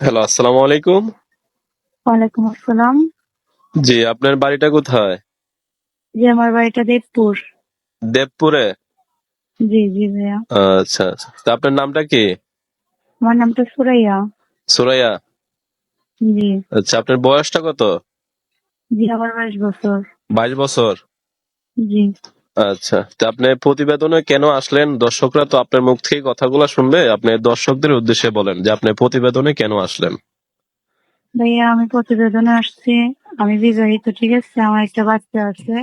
Hello আসসালামু আলাইকুম। ওয়ালাইকুম আসসালাম। জি আপনার বাড়িটা কোথায়? জি আমার বাড়িটা দেবপুর। দেবপুরে? জি জি ভাইয়া। আচ্ছা আচ্ছা। তা আপনার নামটা কি? আমার নামটা সুরাইয়া। সুরাইয়া? জি। আচ্ছা আপনার বয়সটা কত? জি আমার বাইশ বছর। বাইশ বছর? জি। আচ্ছা তা আপনি প্রতিবেদনে কেন আসলেন? দর্শকরা তো আপনার মুখ থেকে কথাগুলো শুনবে। আপনি দর্শকদের উদ্দেশ্যে বলেন যে আপনি প্রতিবেদনে কেন আসলেন? ভাইয়া, আমি প্রতিবেদনে আসছি। আমি বিবাহিত, ঠিক আছে? আমার একটা বাচ্চা আছে।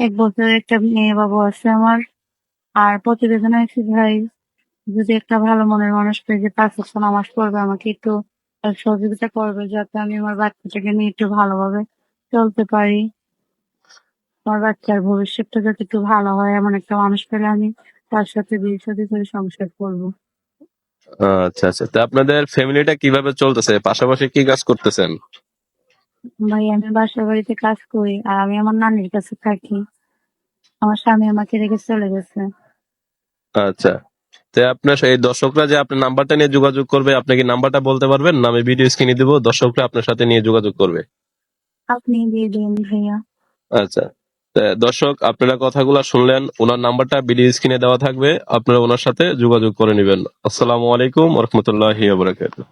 এক বছরের একটা মেয়ে বাবু আছে আমার। আর প্রতিবেদনে আসছি ভাই। যদি একটা ভালো মনের মানুষ পেয়ে যে পাঁচ বছর নামাজ পড়বে, আমাকে একটু সহযোগিতা করবে, যাতে আমি আমার বাচ্চাটাকে নিয়ে একটু ভালোভাবে চলতে পারি। আমার বাচ্চার ভবিষ্যৎটা যাতে একটু ভালো হয় এমন একটা মানুষ পেলে আমি তার সাথে বিয়ে সাথে করে সংসার করব। আচ্ছা আচ্ছা। তা আপনাদের ফ্যামিলিটা কীভাবে চলতেছে? পাশাপাশি কি কাজ করতেছেন? ভাই আমি বাসা বাড়িতে কাজ করি আর আমি আমার নানির কাছে থাকি। আমার স্বামী আমাকে রেখে চলে গেছে। আচ্ছা। তো আপনার এই দর্শকরা যে আপনার নাম্বারটা নিয়ে যোগাযোগ করবে আপনি কি নাম্বারটা বলতে পারবেন? না আমি ভিডিও স্ক্রিনে দিব। দর্শকরা আপনার সাথে নিয়ে যোগাযোগ করবে। আপনি দিয়ে দিন ভাইয়া। আচ্ছা। দর্শক, আপনারা কথাগুলো শুনলেন, ওনার নাম্বারটা ভিডিও স্ক্রিনে দেওয়া থাকবে, আপনারা ওনার সাথে যোগাযোগ করে নেবেন। আসসালামু আলাইকুম রহমতুল্লাহ বারাকাতুহ।